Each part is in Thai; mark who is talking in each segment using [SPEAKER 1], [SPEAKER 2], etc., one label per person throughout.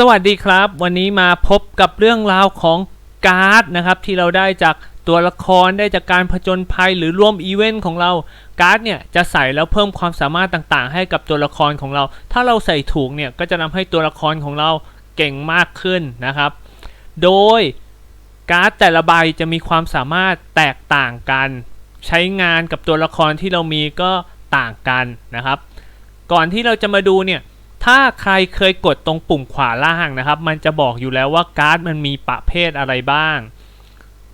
[SPEAKER 1] สวัสดีครับ วันนี้มาพบกับเรื่องราวของการ์ดนะครับ ที่เราได้จากตัวละครได้จากการผจญภัยหรือร่วมอีเวนต์ของเราการ์ดเนี่ยจะใส่แล้วเพิ่มความสามารถต่างๆ ให้กับตัวละครของเรา ถ้าเราใส่ถูกเนี่ยก็จะทำให้ตัวละครของเราเก่งมากขึ้นนะครับ โดยการ์ดแต่ละใบจะมีความสามารถแตกต่างกัน ใช้งานกับตัวละครที่เรามีก็ต่างกันนะครับ ก่อนที่เราจะมาดูเนี่ย ถ้าใครเคยกดตรงปุ่มขวาล่างนะครับ มันจะบอกอยู่แล้วว่าการ์ดมันมีประเภทอะไรบ้าง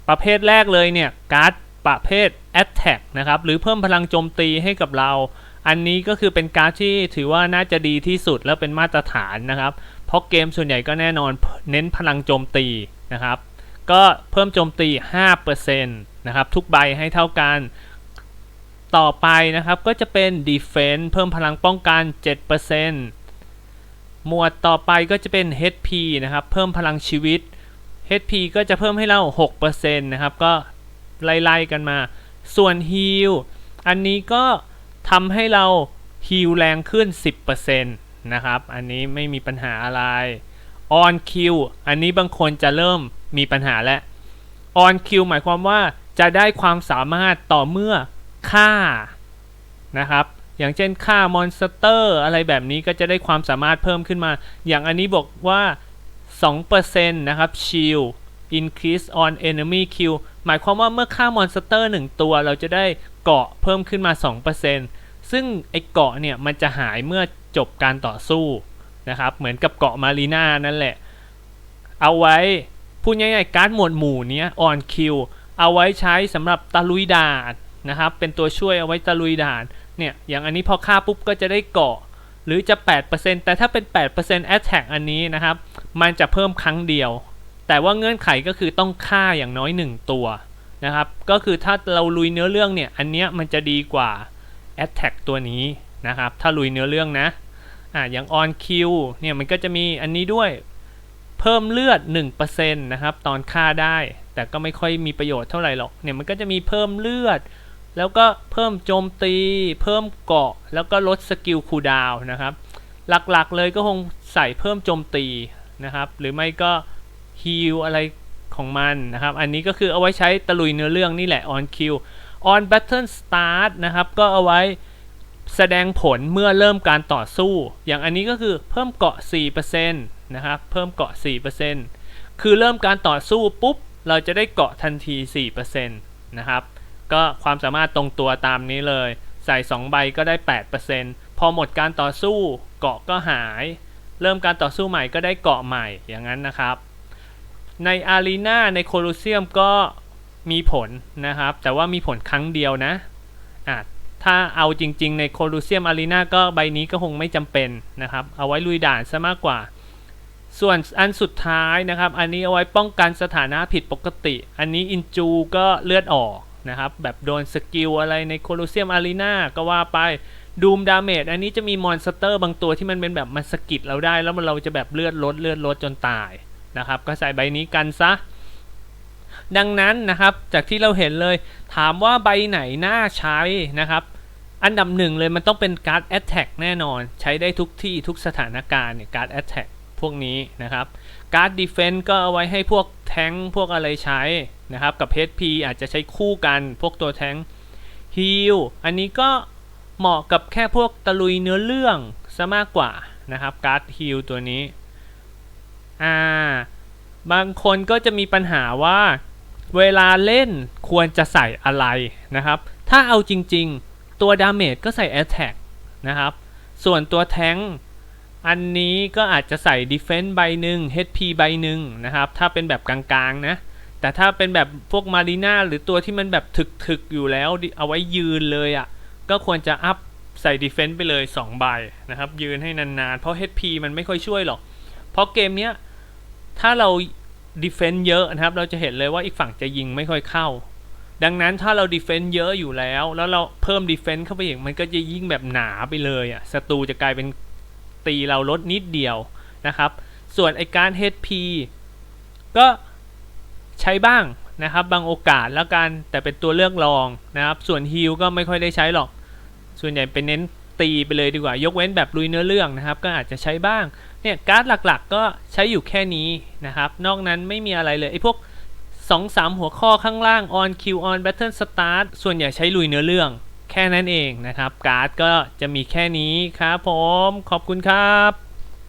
[SPEAKER 1] ประเภทแรกเลยเนี่ยการ์ดประเภท Attack นะครับ หรือเพิ่มพลังโจมตีให้กับเรา อันนี้ก็คือเป็นการ์ดที่ถือว่าน่าจะดีที่สุดและเป็นมาตรฐานนะครับ เพราะเกมส่วนใหญ่ก็แน่นอนเน้นพลังโจมตีนะครับ ก็เพิ่มโจมตี 5%นะครับทุกใบให้เท่ากัน ต่อไปนะครับก็จะเป็น Defense เพิ่มพลังป้องกัน 7% หมวดต่อไปก็จะเป็น HP นะครับ เพิ่มพลังชีวิต HP ก็จะเพิ่มให้เรา 6%นะครับ ก็ไล่ๆกันมา ส่วน Heal อันนี้ก็ทำให้เรา Heal แรงขึ้น 10%นะครับ อันนี้ไม่มีปัญหาอะไร On Q อันนี้บางคนจะเริ่มมีปัญหาแล้ว On Q หมายความว่าจะได้ความสามารถต่อเมื่อฆ่านะครับ อย่างเช่นฆ่ามอนสเตอร์อะไรแบบนี้ก็จะได้ความสามารถเพิ่มขึ้นมา อย่างอันนี้บอกว่า 2%นะครับ shield increase on enemy kill หมายความว่าเมื่อฆ่ามอนสเตอร์ 1 ตัวเราจะได้เกาะเพิ่มขึ้นมา 2%ซึ่งไอเกาะเนี่ยมันจะหายเมื่อจบการต่อสู้นะครับ เหมือนกับเกาะมารีนานั่นแหละ เอาไว้พูดง่ายๆการ์ดหมวดหมู่เนี้ย on kill เอาไว้ใช้สำหรับตะลุยด่านนะครับ เป็นตัวช่วยเอาไว้ตะลุยด่าน เนี่ย อย่างอันนี้พอฆ่าปุ๊บก็จะได้เกาะ หรือจะ 8%แต่ถ้าเป็น 8% attack อันนี้นะครับ มันจะเพิ่มครั้งเดียว แต่ว่าเงื่อนไขก็คือต้องฆ่าอย่างน้อย 1 ตัวนะครับ ก็คือถ้าเราลุยเนื้อเรื่องเนี่ย อันเนี้ยมันจะดีกว่า attack ตัวนี้นะครับ ถ้าลุยเนื้อเรื่องนะ อ่า อย่าง on kill เนี่ยมันก็จะมีอันนี้ด้วย เพิ่มเลือด 1%นะครับ ตอนฆ่าได้ แต่ก็ไม่ค่อยมีประโยชน์เท่าไหร่หรอก เนี่ยมันก็จะมีเพิ่มเลือด แล้วก็เพิ่มโจมตี เพิ่มเกาะ แล้วก็ลดสกิลคูดาวนะครับ หลักๆเลยก็คงใส่เพิ่มโจมตีนะครับ หรือไม่ก็ฮีลอะไรของมันนะครับ อันนี้ก็คือเอาไว้ใช้ตะลุยเนื้อเรื่องนี่แหละ on kill on battle start นะครับ ก็เอาไว้แสดงผลเมื่อเริ่มการต่อสู้ อย่างอันนี้ก็คือเพิ่มเกาะ 4%นะครับ เพิ่มเกาะ 4%คือเริ่มการต่อสู้ปุ๊บ เราจะได้เกาะทันที 4%นะครับ ก็ความสามารถตรงตัวตามนี้เลย ใส่ 2 ใบก็ได้ 8%พอหมดการต่อสู้เกาะก็หาย เริ่มการต่อสู้ใหม่ก็ได้เกาะใหม่อย่างนั้นนะครับ ในอารีนาในโคลูเซียมก็มีผลนะครับ แต่ว่ามีผลครั้งเดียวนะอะถ้าเอาจริง ๆ ในโคลูเซียมอารีนาก็ใบนี้ก็คงไม่จำเป็นนะครับ เอาไว้ลุยด่านซะมากกว่า ส่วนอันสุดท้ายนะครับ อันนี้เอาไว้ป้องกันสถานะผิดปกติ อันนี้อินจูก็เลือดออก นะครับ แบบโดนสกิลอะไรในโคลูเซียมอารีนาก็ว่าไปดูมดาเมจอันนี้จะมีมอนสเตอร์บางตัวที่มันเป็นแบบมันสกิดเราได้ แล้วมันเราจะแบบเลือดลดเลือดลดจนตายนะครับ ก็ใส่ใบนี้กันซะ ดังนั้นนะครับจากที่เราเห็นเลยถามว่าใบไหนน่าใช้นะครับ อันดับหนึ่งเลยมันต้องเป็นการ์ดแอตแทกแน่นอน ใช้ได้ทุกที่ทุกสถานการณ์เนี่ยการ์ดแอตแทกพวกนี้นะครับการ์ดดีเฟนต์ก็เอาไว้ให้พวก แทงพวกอะไรใช้นะครับ กับ HP อาจจะใช้คู่กันพวกตัวแทงฮีลอันนี้ก็เหมาะกับแค่พวกตะลุยเนื้อเรื่องซะมากกว่านะครับการ์ดฮีลตัวนี้อ่าบางคนก็จะมีปัญหาว่าเวลาเล่นควรจะใส่อะไรนะครับ ถ้าเอาจริงๆ ตัวดาเมจก็ใส่ Attack นะครับ ส่วนตัวแทง อันนี้ก็อาจจะใส่ Defense ใบหนึ่ง HP ใบหนึ่งนะครับ ถ้าเป็นแบบกลางๆนะ แต่ถ้าเป็นแบบพวกมารีนาหรือตัวที่มันแบบถึกๆ อยู่แล้วเอาไว้ยืนเลยอะ่ะ ก็ควรจะอัพใส่ Defense ไปเลย 2 ใบนะครับ ยืนให้นานๆ เพราะ HP มันไม่ค่อยช่วยหรอก เพราะเกมเนี้ย ถ้าเรา Defense เยอะนะครับ เราจะเห็นเลยว่าอีกฝั่งจะยิงไม่ค่อยเข้า ดังนั้นถ้าเรา Defense เยอะอยู่แล้ว แล้วเราเพิ่ม Defense เข้าไปอีกมันก็จะยิ่งแบบหนาไปเลยอะ่ะศัตรูจะกลายเป็น ตีเราลดนิดเดียวนะครับ ส่วนไอการ HP ก็ใช้บ้างนะครับบางโอกาสแล้วกันแต่เป็นตัวเลือกรองนะครับ ส่วนฮิลก็ไม่ค่อยได้ใช้หรอก ส่วนใหญ่เป็นเน้นตีไปเลยดีกว่ายกเว้นแบบลุยเนื้อเรื่องนะครับ ก็อาจจะใช้บ้างเนี่ยการ์ดหลักๆ ก็ใช้อยู่แค่นี้นะครับ นอกนั้นไม่มีอะไรเลยไอ้พวก 2 3 หัวข้อข้างล่าง on q on battle start ส่วนใหญ่ใช้ลุยเนื้อเรื่อง แค่นั้นเองนะครับ การ์ดก็จะมีแค่นี้ครับผมขอบคุณครับ